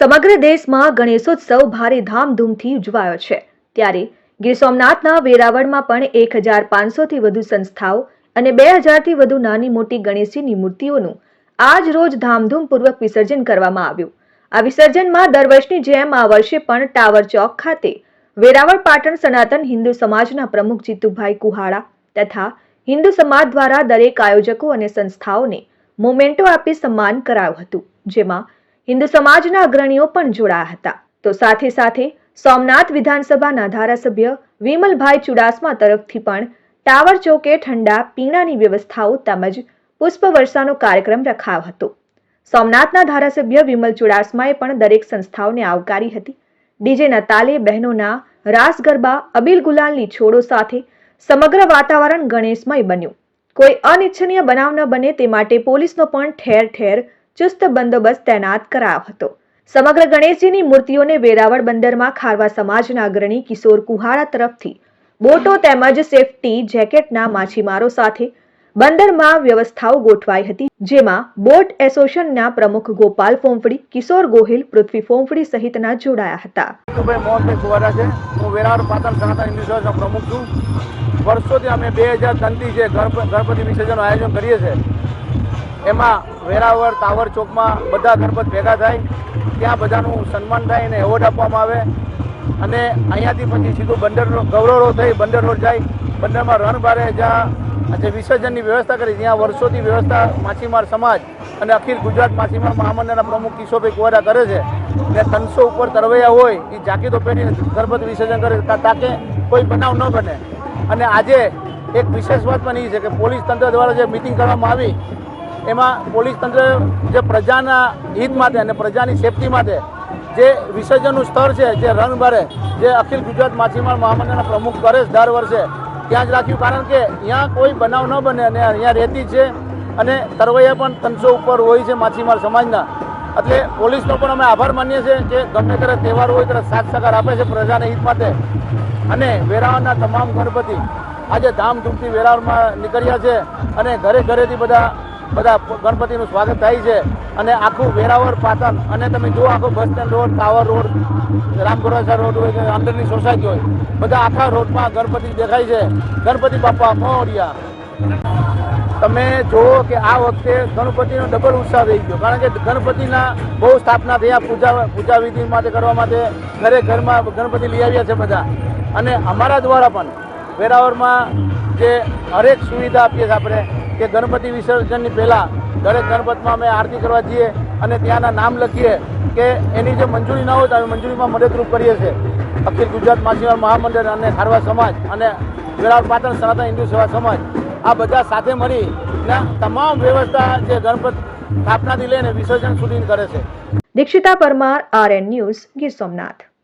સમગ્ર દેશમાં ગણેશોત્સવ ભારે ધામધૂમથી ઉજવાયો છે. ત્યારે ગીર સોમનાથના વેરાવળમાં પણ એક હજાર પાંચસોથી વધુ સંસ્થાઓ અને બે હજારથી વધુ નાની મોટી ગણેશજીની મૂર્તિઓનું આજ રોજ ધામધૂમપૂર્વક વિસર્જન કરવામાં આવ્યું. આ વિસર્જનમાં દર વર્ષની જેમ આ વર્ષે પણ ટાવર ચોક ખાતે વેરાવળ પાટણ સનાતન હિન્દુ સમાજના પ્રમુખ જીતુભાઈ કુહાડા તથા હિન્દુ સમાજ દ્વારા દરેક આયોજકો અને સંસ્થાઓને મોમેન્ટો આપી સન્માન કરાયું હતું, જેમાં હિન્દુ સમાજના અગ્રણીઓ પણ જોડાયા હતા. તો સાથે સાથે સોમનાથ વિધાનસભાના ધારાસભ્ય વિમલભાઈ ચુડાસમા તરફથી પણ ટાવર ચોકે ઠંડા પીણાની વ્યવસ્થાઓ તેમજ પુષ્પવર્ષાનો કાર્યક્રમ રખાયો હતો. સોમનાથના ધારાસભ્ય વિમલ ચુડાસમાએ પણ દરેક સંસ્થાઓને આવકારી હતી. ડીજેના તાલે બહેનોના રાસ ગરબા, અબીલ ગુલાલની છોડો સાથે સમગ્ર વાતાવરણ ગણેશમય બન્યું. કોઈ અનિચ્છનીય બનાવ ન બને તે માટે પોલીસનો પણ ઠેર ઠેર ચુસ્ત બંદોબસ્ત તૈનાત કરાયો હતો. સમગ્ર ગણેશજીની મૂર્તિઓને વેરાવળ બંદરમાં ખારવા સમાજના અગ્રણી કિશોર કુહાડા તરફથી બોટો તેમજ સેફટી જેકેટના માછીમારો સાથે બંદરમાં વ્યવસ્થાઓ ગોઠવાઈ હતી, જેમાં બોટ એસોસિએશનના પ્રમુખ ગોપાલ ફોંફડી, કિશોર ગોહિલ, પૃથ્વી ફોંફડી સહિતના જોડાયા હતા. ભાઈ મોહનભાઈ પ્રમુખ છું. વર્ષોથી અમે બે હજાર ત્રણથી ગણપતિ વિસર્જનનું આયોજન કરીએ છીએ એમાં વેરાવળ ટાવર ચોકમાં બધા ગણપત ભેગા થાય. ત્યાં બધાનું સન્માન થાય અને એવોર્ડ આપવામાં આવે. અને અહીંયાથી પછી સીધું બંદર ગૌરવરો થઈ બંદર રોડ જાય. બંદરમાં રણ બારે જ્યાં જે વિસર્જનની વ્યવસ્થા કરી, ત્યાં વર્ષોથી વ્યવસ્થા માછીમાર સમાજ અને અખિલ ગુજરાત માછીમાર મહામંડળના પ્રમુખ કિશોરભાઈ કુવાડા કરે છે. ને ત્રણસો ઉપર તરવૈયા હોય, એ જાકીતો પહેરીને ગણપતિ વિસર્જન કરે તાકે કોઈ બનાવ ન બને. અને આજે એક વિશેષ વાત પણ એ છે કે પોલીસ તંત્ર દ્વારા જે મિટિંગ કરવામાં આવી એમાં પોલીસ તંત્ર જે પ્રજાના હિત માટે અને પ્રજાની સેફટી માટે જે વિસર્જનનું સ્થળ છે, જે રણબારે જે અખિલ ગુજરાત માછીમાર મહામંડળના પ્રમુખ કરે છે દર વર્ષે ત્યાં જ રાખ્યું. કારણ કે અહીંયા કોઈ બનાવ ન બને અને અહીંયા રહેતી છે અને તરવૈયા પણ ત્રણસો ઉપર હોય છે માછીમાર સમાજના. એટલે પોલીસનો પણ અમે આભાર માનીએ છીએ કે ગમે ત્યારે તહેવાર હોય ત્યારે સાથ સહકાર આપે છે પ્રજાના હિત માટે. અને વેરાવળના તમામ ગણપતિ આજે ધામધૂમથી વેરાવળમાં નીકળ્યા છે અને ઘરે ઘરેથી બધા બધા ગણપતિનું સ્વાગત થાય છે. અને આખું વેરાવળ પાટણ, અને તમે જુઓ આખો bus stand road tower road, Ramgorasa road હોય કે અંદરની સોસાયટી હોય, બધા આખા રોડમાં ગણપતિ દેખાય છે. ગણપતિ બાપા મોરિયા. તમે જુઓ કે આ વખતે ગણપતિનો ડબલ ઉત્સાહ રહી ગયો. કારણ કે ગણપતિના બહુ સ્થાપના થયા પૂજા પૂજા વિધિ માટે, કરવા માટે ઘરે ઘરમાં ગણપતિ લઈ આવ્યા છે બધા. અને અમારા દ્વારા પણ વેરાવળમાં જે હરેક સુવિધા આપીએ છીએ આપણે કે ગણપતિ વિસર્જનની પહેલાં દરેક ગણપતમાં અમે આરતી કરવા જઈએ અને ત્યાંના નામ લખીએ કે એની જે મંજૂરી ન હોય તો અમે મંજૂરીમાં મદદરૂપ કરીએ છીએ. અખિલ ગુજરાત માછીમાર મહામંડળ અને ખારવા સમાજ અને વેરાવળ પાટણ સનાતન હિન્દુ સેવા સમાજ આ બધા સાથે મળી તમામ વ્યવસ્થા જે ગણપત સ્થાપનાથી લઈને વિસર્જન સુધી કરે છે. Dikshita Parmar, RN news Gir Somnath.